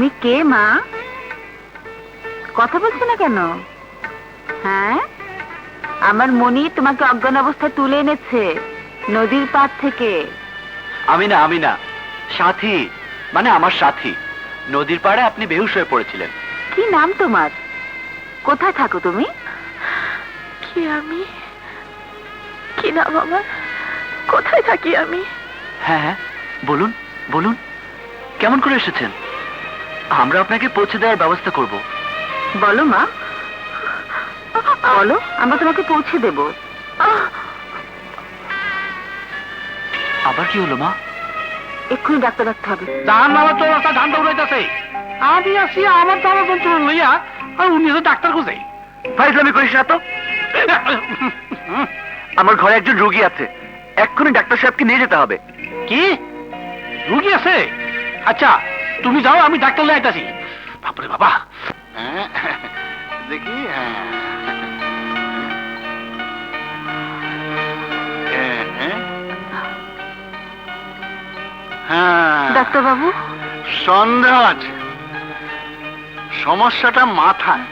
তুমি কে মা? কথা বলছো না কেন? হ্যাঁ? আমার মনি তোমাকে অজ্ঞান অবস্থায় তুলে এনেছে নদীর পাড় থেকে। আমি না আমি না সাথী মানে আমার সাথী। নদীর পাড়ে আপনি বেহুশ হয়ে পড়েছিলেন। কি নাম তোমার? কোথায় থাকো তুমি? কি আমি? কি নাম আমার? কোথায় থাকি আমি? হ্যাঁ হ্যাঁ বলুন বলুন। কেমন করে এসেছেন? আমরা আপনাকে পৌঁছে দেওয়ার ব্যবস্থা করব। বলো মা। বলো আমরা তোমাকে পৌঁছে দেব। আবার কি হলো মা? এক্ষুনি ডাক্তার ডাকতে হবে। জাহান নামা তো রাস্তা ধান দৌড়াইতেছে আমি আসি আমার দ্বারা যন্ত্রণা লইয়া আর উনি তো ডাক্তার খুঁজে। ফাইজলামি করিস না তো। আমার ঘরে একজন রুগী আছে। এক্ষুনি ডাক্তার সাহেবকে নিয়ে যেতে হবে। কি? রুগী আছে? আচ্ছা তুমি যাও আমি ডাক্তার লই আইতাছি। বাপরে বাবা। দেখি হ্যাঁ। হ্যাঁ, হ্যাঁ। হ্যাঁ ডাক্তার বাবু সন্দেহ আছে সমস্যাটা মাথায়।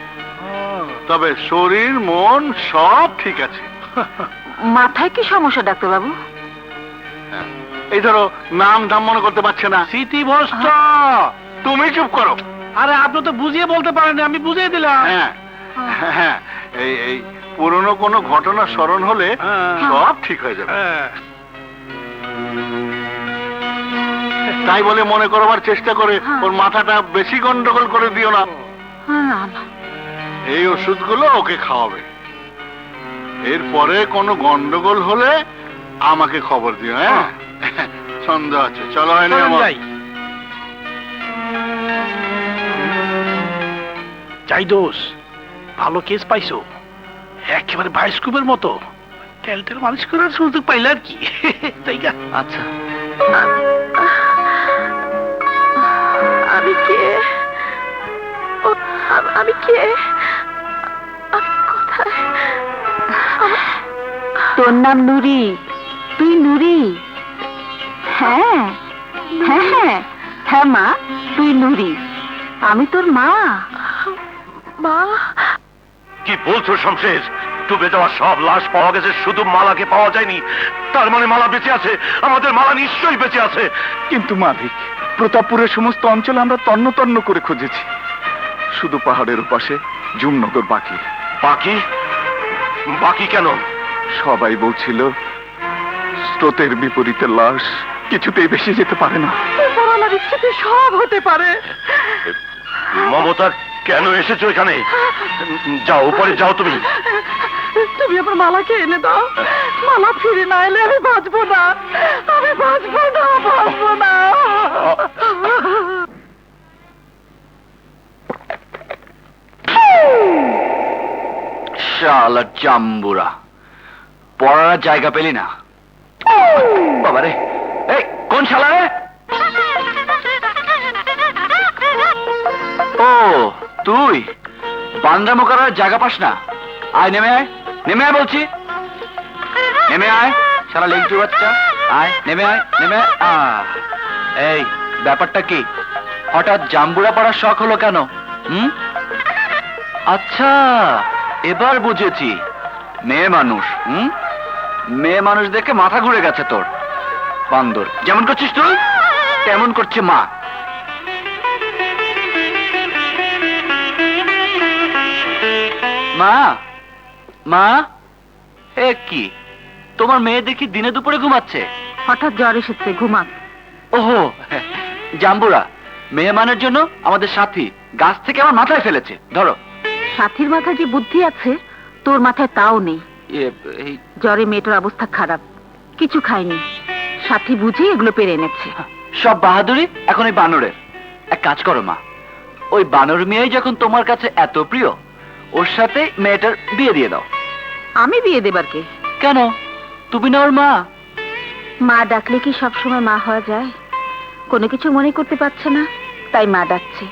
তবে শরীর মন সব ঠিক আছে। মাথায় কি সমস্যা ডাক্তার বাবু এই ধরো নাম ধাম মনে করতে পারছে না। স্মৃতি ভ্রষ্ট তুমি চুপ করো। আরে আপনি তো বুঝিয়ে বলতে পারেন আমি বুঝিয়ে দিলাম। হ্যাঁ হ্যাঁ এই এই পুরনো কোনো ঘটনা স্মরণ হলে হ্যাঁ। সব ঠিক হয়ে যাবে। হ্যাঁ। তাই বলে মনে করবার চেষ্টা করে। ওর মাথাটা বেশি গন্ডগোল করে দিও না। এই ওষুধগুলো ওকে খাওয়াবে। এরপরে কোনো গন্ডগোল হলে আমাকে খবর দিও হ্যাঁ? সন্দেহ আছে চলো হয়নি আমার। যাই। দোষ ভালো কেস পাইছো। একেবারে বায়োস্কোপের মতো। তেল তেল মালিশ করার সুযোগ পাইলে আর কি। তাই না আচ্ছা। আমি কে? আমি কে? আমি কোথায়? তোর নাম নুরি। তুই নুরি। হ্যাঁ হ্যাঁ হ্যাঁ। হ্যাঁ মা তুই নুরি। আমি তোর মা। মা। কি বলছো শমশের ডুবে যাওয়া সব লাশ পাওয়া গেছে শুধু মালাকে পাওয়া যায়নি। তার মানে মালা বেঁচে আছে আমাদের মালা নিশ্চয়ই বেঁচে আছে। কিন্তু মালিক প্রতাপপুরের সমস্ত অঞ্চল আমরা তন্ন তন্ন করে খুঁজেছি। শুধু পাহাড়ের পাশে জুমনগর বাকি। বাকি? বাকি কেন? সবাই বলছিল স্রোতের বিপরীতে লাশ কিছুতেই বেশি যেতে পারে না। উপরওয়ালার ইচ্ছেতে সব হতে পারে। মমতা কেন এসেছ এখানে? যাও উপরে যাও তুমি। তুমি আমার মালাকে এনে দাও। মালা ফিরে না এলে আমি বাঁচবো না। আমি বাঁচবো না বাঁচবো না। শালা জাম্বুরা। পড়ার জায়গা পেলি না? বাবারে। এই, কোন শালা রে? ও, তুই। বান্দ্রামো করার জায়গা পাস না। আয়, নেমে আয়। নেমে আয় বলছি। নেমে আয়, শালা লেংটু বাচ্চা। আয়, নেমে আয়, নেমে এই, ব্যাপারটা কি? হঠাৎ জাম্বুরা পড়ার শখ হলো কেন? হুম? আচ্ছা এবার বুঝেছি। মেয়ে মানুষ, হুম? মেয়ে মানুষ দেখে মাথা ঘুরে গেছে তোর। বান্দর। যেমন করছিস তুই তেমন করছে মা। মা মা এ কি? তোমার মেয়ে দেখি দিনে দুপুরে ঘুমাচ্ছে। হঠাৎ জ্বর এসেছে ঘুমাক। ওহো জাম্বুরা মেহমানের জন্য আমাদের সাথী গাছ থেকে আমার মাথায় ফেলেছে। ধরো। সাথীর মাথায় যে বুদ্ধি আছে তোর মাথায় তাও নেই। জ্বরে মেয়েটার অবস্থা খারাপ। কিছু খায়নি। সাথী বুঝে এগুলো পেরে এনেছে। সব বাহাদুরি? এখন ওই বানরের। এক কাজ করো মা। ওই বানর মেয়ে যখন তোমার কাছে এত প্রিয় ওর সাথে মেয়েটার বিয়ে দিয়ে দাও। আমি বিয়ে দেবার কে? কেন? তুমি না ওর মা। মা ডাকলে কি সবসময় মা হওয়া যায়? কোনো কিছু মনে করতে পারছে না তাই মা ডাকছে।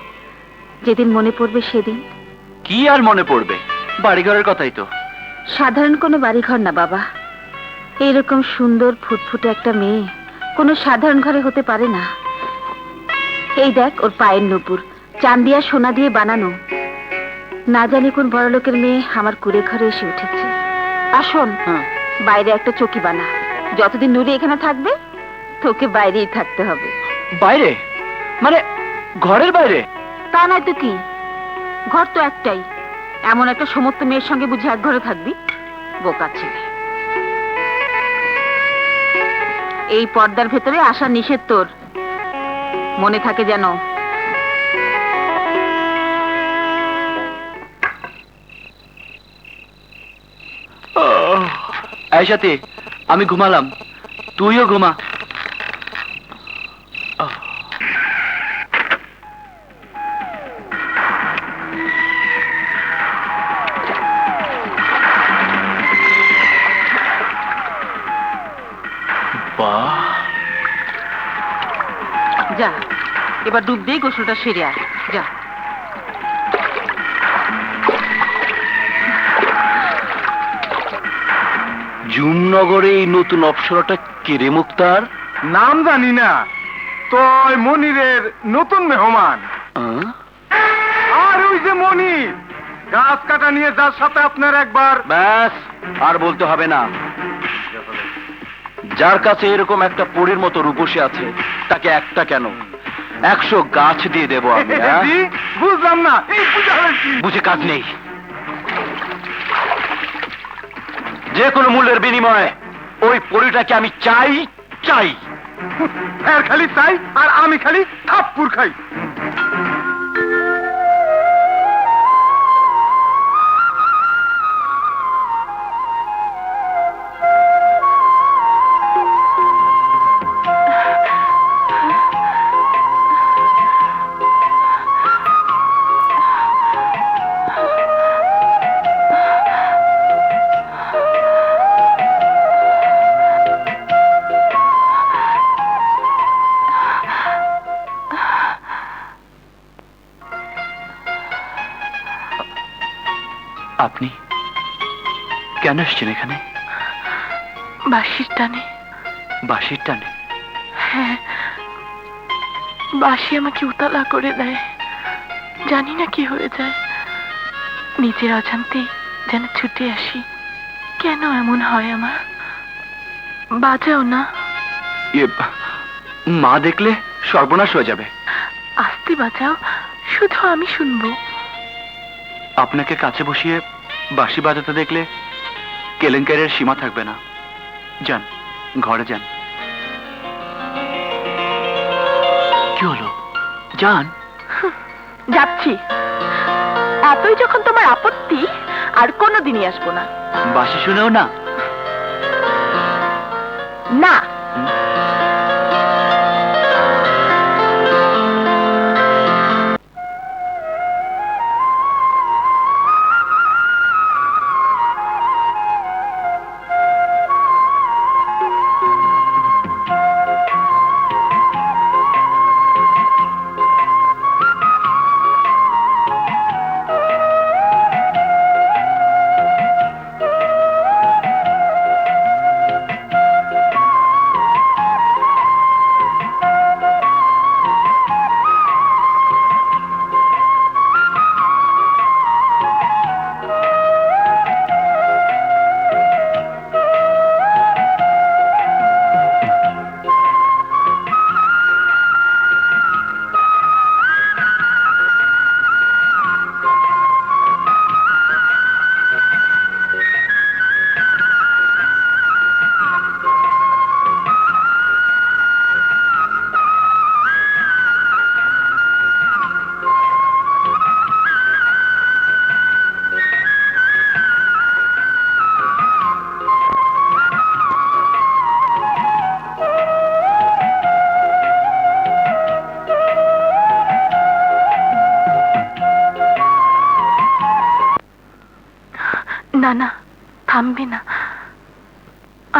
যেদিন মনে পড়বে সেদিন। কি আর মনে পড়বে? বাড়িঘরের কথাই তো। সাধারণ কোনো বাড়িঘর না বাবা। এইরকম সুন্দর ফুটফুটে একটা মেয়ে কোনো সাধারণ ঘরে হতে পারে না। এই দেখ ওর পায়ের নুপুর চান্দিয়া সোনা দিয়ে বানানো। না জানি কোন বড় লোকের মেয়ে আমার কুড়ে ঘরে এসে উঠেছে। আসুন হ্যাঁ। বাইরে একটা চকি বানা। যতদিন নুরি এখানে থাকবে তোকে বাইরেই থাকতে হবে। বাইরে? মানে ঘরের বাইরে? তা নয় তো কি? ঘর তো একটাই। এমন একটা সমস্ত মেয়ের সঙ্গে বুঝে এক ঘরে থাকবি? বোকা ছেলে। এই পর্দার ভেতরে আসা নিষেধ তোর। মনে থাকে যেন। আমি ঘুমালাম। তুইও ঘুমা। বাহ যা এবার ডুব দিয়ে গোসলটা সেরে আয়। যা। জুমনগরে এই নতুন অপসরাটা কেরে মুক্তার? নাম জানি না তয় মনিরের নতুন মেহমান। আহ? আর ওই যে মনির গাছ কাটা নিয়ে যার সাথে আপনার একবার ব্যাস আর বলতে হবে না। যার কাছে এরকম একটা পরীর মতো রূপসী আছে তাকে একটা কেন? একশো গাছ দিয়ে দেবো আমি হ্যাঁ? বুঝলাম না বুঝে কাজ নেই। যে কোনো মূল্যের বিনিময়ে ওই পরিটাকে আমি চাই চাই। এর খালি চাই আর আমি খালি থাপ্পুর খাই। কেন এসছেন এখানে? বাঁশির টানে। বাঁশির টানে? হ্যাঁ। বাঁশি আমাকে উতলা করে দেয়। জানি না কি হয়ে যায়। নিজের অজান্তেই যেন ছুটে আসি। কেন এমন হয় আমার? বাজাও না। ইয়ে, মা দেখলে সর্বনাশ হয়ে যাবে। আস্তে বাজাও। শুধু আমি শুনব। আপনাকে কাছে বসিয়ে বাঁশি বাজাতে দেখলে কেলেঙ্কারের সীমা থাকবে না। যান ঘরে যান। কি হলো? যান। যাচ্ছি। এতই যখন তোমার আপত্তি আর কোনো দিনই আসব না। বাসি শুনেও না না? না।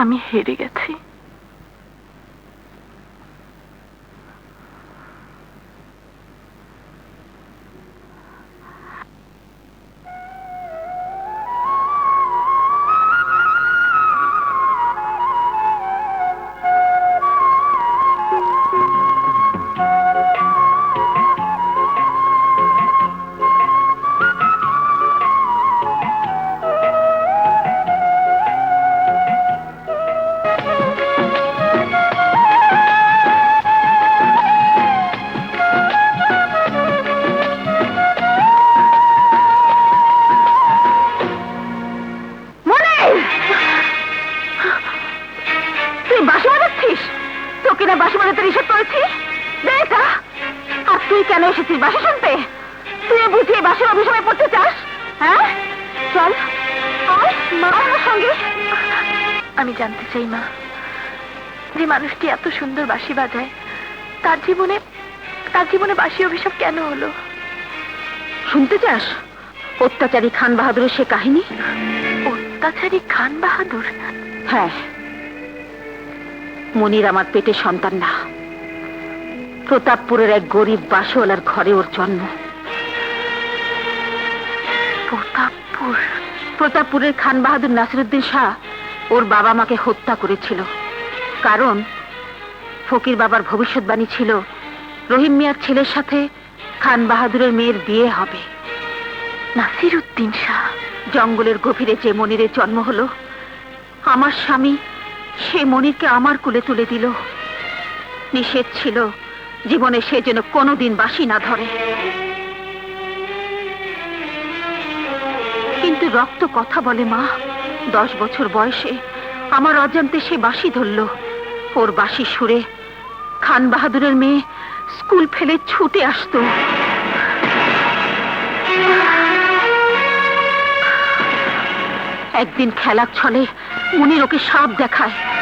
আমি হেরে গেছি কিনা বাসি বাজাতে নিষেধ করেছি? এটা আর তুই কেন এসেছিস বাসি শুনতে? তুই বুঝিয়ে বাসের অভিশাপে পড়তে চাস? হ্যাঁ? চল আয় মা। আমার সঙ্গে। আমি জানতে চাই মা যে মানুষটি এত সুন্দর বাঁশি বাজায় তার জীবনে তার জীবনে বাঁশি অভিশাপ কেন হলো? শুনতে চাস? অত্যাচারী খান বাহাদুরের সে কাহিনী? অত্যাচারী খান বাহাদুর হ্যাঁ। মনির আমার পেটে সন্তান না। প্রতাপপুরের এক গরিব বাসওয়ালার ঘরে ওর জন্ম। প্রতাপপুর? প্রতাপপুরের খান বাহাদুর নাসিরুদ্দিন শাহ ওর বাবা মাকে হত্যা করেছিল। কারণ ফকির বাবার ভবিষ্যৎবাণী ছিল, রহিম মিয়ার ছেলের সাথে খান বাহাদুরের মেয়ের বিয়ে হবে। নাসির উদ্দিন শাহ, জঙ্গলের গভীরে যে মনিরের জন্ম হলো, আমার স্বামী সে মনিরকে আমার কুলে তুলে দিল। নিষেধ ছিল জীবনে সে যেন কোনোদিন বাসি না ধরে। কিন্তু রক্ত কথা বলে মা, দশ বছর বয়সে আমার অজান্তে সে বাসি ধরল। ওর বাসি সুরে খান বাহাদুরের মেয়ে স্কুল ফেলে ছুটে আসতো। একদিন খেলার ছলে মুনির ওকে সাপ দেখায়।